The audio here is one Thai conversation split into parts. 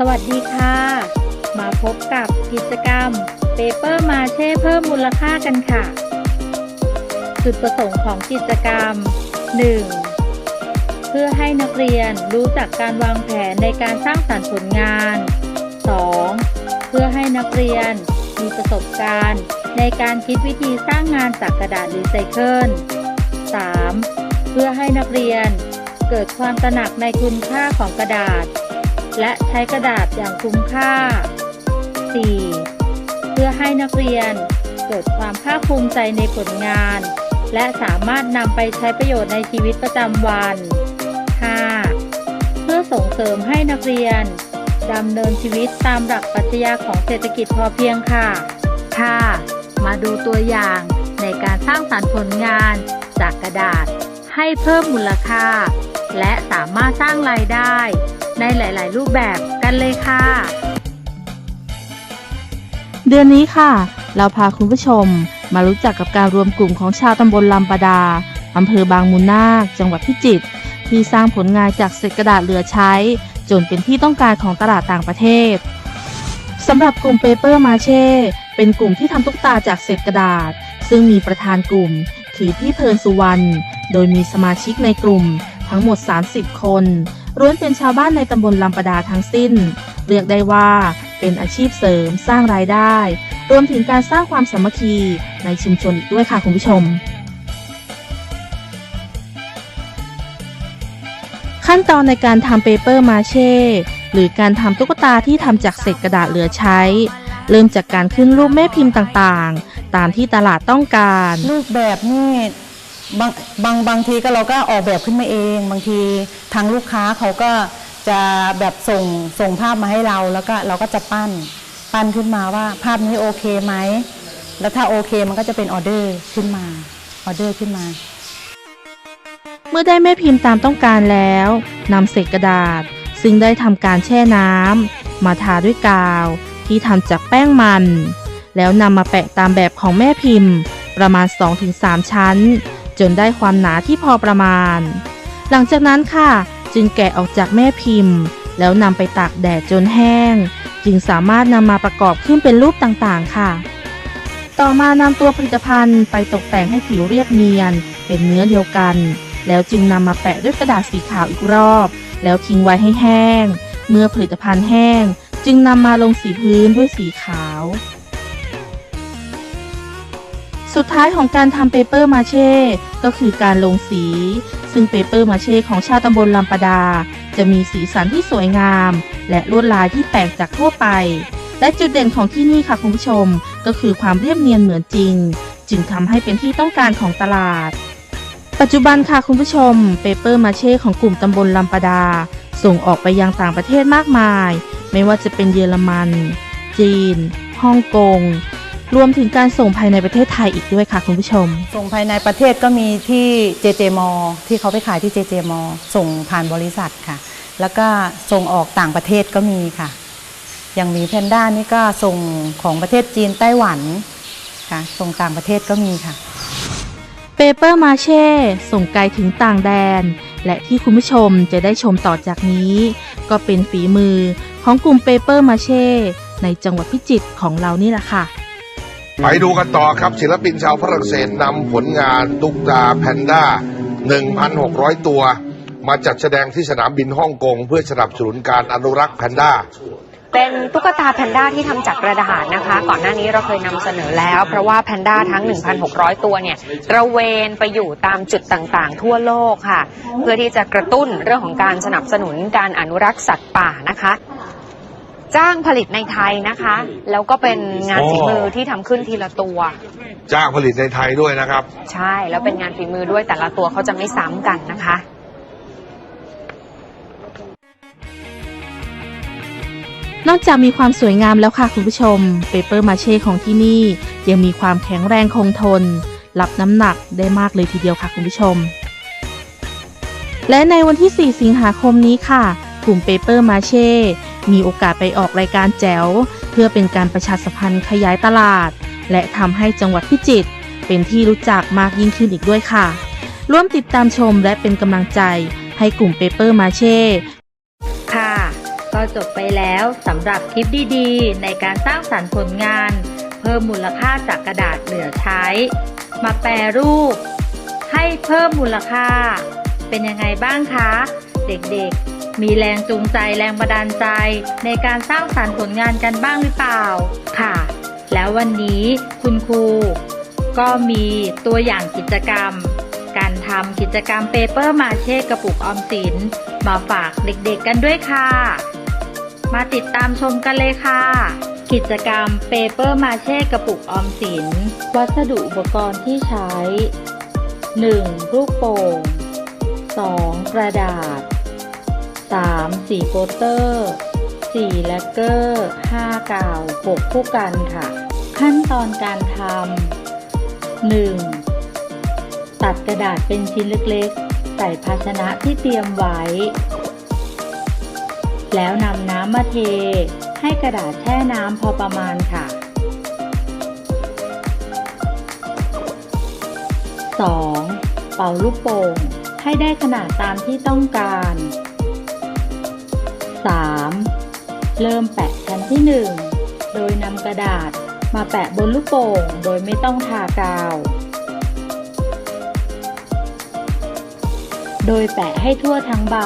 สวัสดีค่ะ มาพบกับกิจกรรม Paper m a c h e เพิ่มมูลค่ากันค่ะ จุดประสงค์ของกิจกรรม 1. เพื่อให้นักเรียนรู้จักการวางแผนในการสร้างสรรค์ผลงาน 2. เพื่อให้นักเรียนมีประสบการณ์ ในการคิดวิธีสร้างงานจากกระดาษรีไซเคิล 3. เพื่อให้นักเรียนเกิดความตระหนักในคุณค่าของกระดาษ และใช้กระดาษอย่างคุ้มค่า 4. เพื่อให้นักเรียนเกิดความภาคภูมิใจในผลงาน และสามารถนำไปใช้ประโยชน์ในชีวิตประจำวัน 5. เพื่อส่งเสริมให้นักเรียนดำเนินชีวิตตามหลักปรัชญาของเศรษฐกิจพอเพียงค่ะ ค่ะ มาดูตัวอย่างในการสร้างสรรค์ผลงานจากกระดาษให้เพิ่มมูลค่า และสามารถสร้างรายได้ ในหลาย ๆ รูปแบบกันเลยค่ะ เดือนนี้ค่ะ เราพาคุณผู้ชมมารู้จักกับการรวมกลุ่มของชาวตำบลลำปดาอำเภอบางมูลนาค จังหวัดพิจิตรที่สร้างผลงานจากเศษกระดาษเหลือใช้ จนเป็นที่ต้องการของตลาดต่างประเทศสำหรับกลุ่มเปเปอร์มาเช่เป็นกลุ่มที่ทำตุ๊กตาจากเศษกระดาษ ซึ่งมีประธานกลุ่ม คือพี่เพลินสุวรรณโดยมีสมาชิกในกลุ่มทั้งหมด 30 คน ล้วนเป็นชาวบ้านในตำบลลำปดาทั้งสิ้น เรียกได้ว่าเป็นอาชีพเสริมสร้างรายได้ รวมถึงการสร้างความสามัคคีในชุมชนอีกด้วยค่ะคุณผู้ชม ขั้นตอนในการทำเปเปอร์มาเช่หรือการทำตุ๊กตาที่ทำจากเศษกระดาษเหลือใช้ เริ่มจากการขึ้นรูปแม่พิมพ์ต่างๆ ตามที่ตลาดต้องการ รูปแบบนี่ บางบางบางทีก็เราก็ออกแบบขึ้นมาเอง บางทีทางลูกค้าเขาก็จะแบบส่งส่งภาพมาให้เราแล้วก็เราก็จะปั้นปั้นขึ้นมาว่าภาพนี้โอเคไหมแล้วถ้าโอเคมันก็จะเป็นออเดอร์ขึ้นมาออเดอร์ขึ้นมา เมื่อได้แม่พิมพ์ตามต้องการแล้วนำเศษกระดาษ ซึ่งได้ทำการแช่น้ำมาทาด้วยกาว ที่ทำจากแป้งมัน แล้วนำมาแปะตามแบบของแม่พิมพ์ ประมาณ 2-3 ชั้น จนได้ความหนาที่พอประมาณ หลังจากนั้นค่ะ จึงแกะออกจากแม่พิมพ์ แล้วนำไปตากแดดจนแห้ง จึงสามารถนำมาประกอบขึ้นเป็นรูปต่างๆ ค่ะ ต่อมานำตัวผลิตภัณฑ์ไปตกแต่งให้ผิวเรียบเนียน เป็นเนื้อเดียวกัน แล้วจึงนำมาแปะด้วยกระดาษสีขาวอีกรอบ แล้วทิ้งไว้ให้แห้ง เมื่อผลิตภัณฑ์แห้ง จึงนำมาลงสีพื้นด้วยสีขาว สุดท้ายของการทำเปเปอร์มาเช่ก็คือการลงสี ซึ่งเปเปอร์มาเช่ของชาวตำบลลำปดา จะมีสีสันที่สวยงาม และลวดลายที่แปลกจากทั่วไป และจุดเด่นของที่นี่ค่ะคุณผู้ชม ก็คือความเรียบเนียนเหมือนจริง จึงทำให้เป็นที่ต้องการของตลาด ปัจจุบันค่ะคุณผู้ชม เปเปอร์มาเช่ของกลุ่มตำบลลำปดา ส่งออกไปยังต่างประเทศมากมาย ไม่ว่าจะเป็นเยอรมัน จีน ฮ่องกง รวมถึงการส่งภายในประเทศไทยอีกด้วยค่ะคุณผู้ชม ส่งภายในประเทศก็มีที่ JJ m ที่เขาไปขายที่ JJ m ส่งผ่านบริษัทค่ะ แล้วก็ส่งออกต่างประเทศก็มีค่ะ อย่างหมีแพนด้านี่ก็ส่งของประเทศจีนไต้หวันค่ะ ส่งต่างประเทศก็มีค่ะเปเปอร์มาเช่ส่งไกลถึงต่างแดน และที่คุณผู้ชมจะได้ชมต่อจากนี้ ก็เป็นฝีมือของกลุ่มเปเปอร์มาเช่ในจังหวัดพิจิตรของเรานี่แหละค่ะ ไปดูกันต่อครับศิลปินชาวฝรั่งเศสนำผลงานตุ๊กตาแพนด้า 1,600 ตัว มาจัดแสดงที่สนามบินฮ่องกง เพื่อสนับสนุนการอนุรักษ์แพนด้าเป็นตุ๊กตาแพนด้าที่ทำจากกระดาษนะคะ ก่อนหน้านี้เราเคยนำเสนอแล้ว เพราะว่าแพนด้าทั้ง 1,600 ตัวเนี่ยตระเวนไปอยู่ตามจุดต่างๆ ทั่วโลกค่ะ เพื่อที่จะกระตุ้นเรื่องของการสนับสนุนการอนุรักษ์สัตว์ป่านะคะ จ้างผลิตในไทยนะคะ แล้วก็เป็นงานฝีมือที่ทำขึ้นทีละตัว จ้างผลิตในไทยด้วยนะครับ ใช่ แล้วเป็นงานฝีมือด้วยแต่ละตัวเขาจะไม่ซ้ำกันนะคะ นอกจากมีความสวยงามแล้วค่ะคุณผู้ชม เปเปอร์มาเช่ของที่นี่ ยังมีความแข็งแรงคงทน รับน้ำหนักได้มากเลยทีเดียวค่ะคุณผู้ชม และในวันที่ 4 สิงหาคมนี้ค่ะ กลุ่มเปเปอร์มาเช่ มีโอกาสไปออกรายการแจ๋ว เพื่อเป็นการประชาสัมพันธ์ขยายตลาด และทำให้จังหวัดพิจิตรเป็นที่รู้จักมากยิ่งขึ้นอีกด้วยค่ะ ร่วมติดตามชมและเป็นกำลังใจให้กลุ่มเปเปอร์มาเช่ค่ะ ก็จบไปแล้วสำหรับคลิปดีๆ ในการสร้างสรรค์ผลงาน เพิ่มมูลค่าจากกระดาษเหลือใช้ มาแปรรูป ให้เพิ่มมูลค่า เป็นยังไงบ้างคะ เด็กๆ มีแรงจูงใจแรงบันดาลใจ ในการสร้างสรรค์ผลงานกันบ้างหรือเปล่า ค่ะ แล้ววันนี้คุณครู ก็มีตัวอย่างกิจกรรม การทำกิจกรรมเปเปอร์มาเช่กระปุกออมสิน มาฝากเด็กๆกันด้วยค่ะ มาติดตามชมกันเลยค่ะกิจกรรมเปเปอร์มาเช่กระปุกออมสิน วัสดุอุปกรณ์ที่ใช้ 1. ลูกโป่ง 2. กระดาษ 3. สีโปสเตอร์ 4. แลกเกอร์ 5. กาว 6. ผู้กันค่ะ ขั้นตอนการทำ 1. ตัดกระดาษเป็นชิ้นเล็กๆ ใส่ภาชนะที่เตรียมไว้ แล้วนำน้ำมาเท ให้กระดาษแช่น้ำพอประมาณค่ะ 2. เป่าลูกโป่งให้ได้ขนาดตามที่ต้องการ 3. เริ่มแปะชั้นที่ 1 โดยนำกระดาษมาแปะบนลูกโป่งโดยไม่ต้องทากาว โดยแปะให้ทั่วทั้งใบ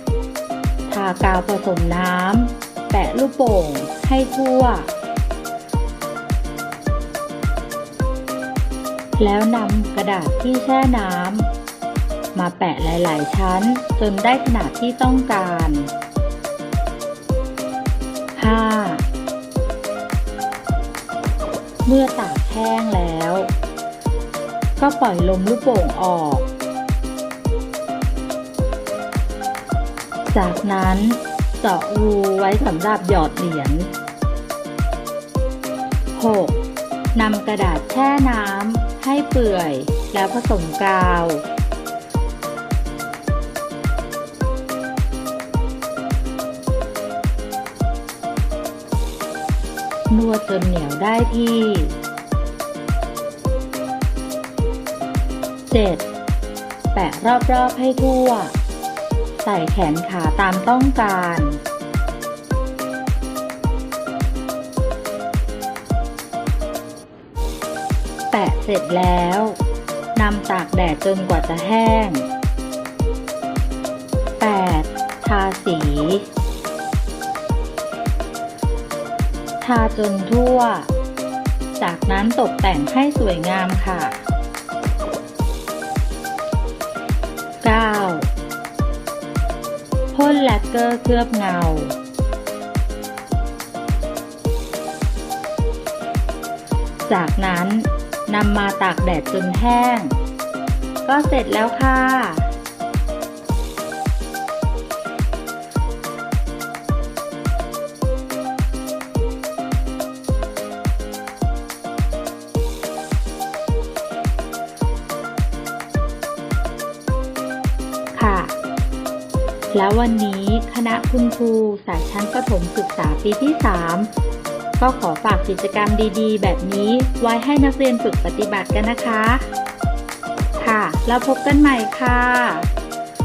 4. ทากาวผสมน้ำแปะลูกโป่งให้ทั่ว แล้วนำกระดาษที่แช่น้ำ มาแปะหลาย ๆ ชั้น จนได้ขนาดที่ต้องการ 5. เมื่อตากแห้งแล้ว ก็ปล่อยลมลูกโป่งออก จากนั้นเจาะรูไว้สำหรับหยอดเหรียญ 6. นำกระดาษแช่น้ำให้เปื่อยแล้วผสมกาว วดจนเหนียวได้ที่ 7. แปะรอบๆให้ทั่ว ใส่แขนขาตามต้องการ แปะเสร็จแล้วนำตากแดดจนกว่าจะแห้ง 8. ทาสี ทาจนทั่ว จากนั้นตกแต่งให้สวยงามค่ะ 9. พ่นแลกเกอร์เคลือบเงา จากนั้นนำมาตากแดดจนแห้ง ก็เสร็จแล้วค่ะค่ะ แล้ววันนี้คณะคุณครูสายชั้นประถมศึกษาปีที่ 3 ก็ขอฝากกิจกรรมดีๆ แบบนี้ไว้ให้นักเรียนฝึกปฏิบัติกันนะคะ ค่ะ แล้วพบกันใหม่ค่ะ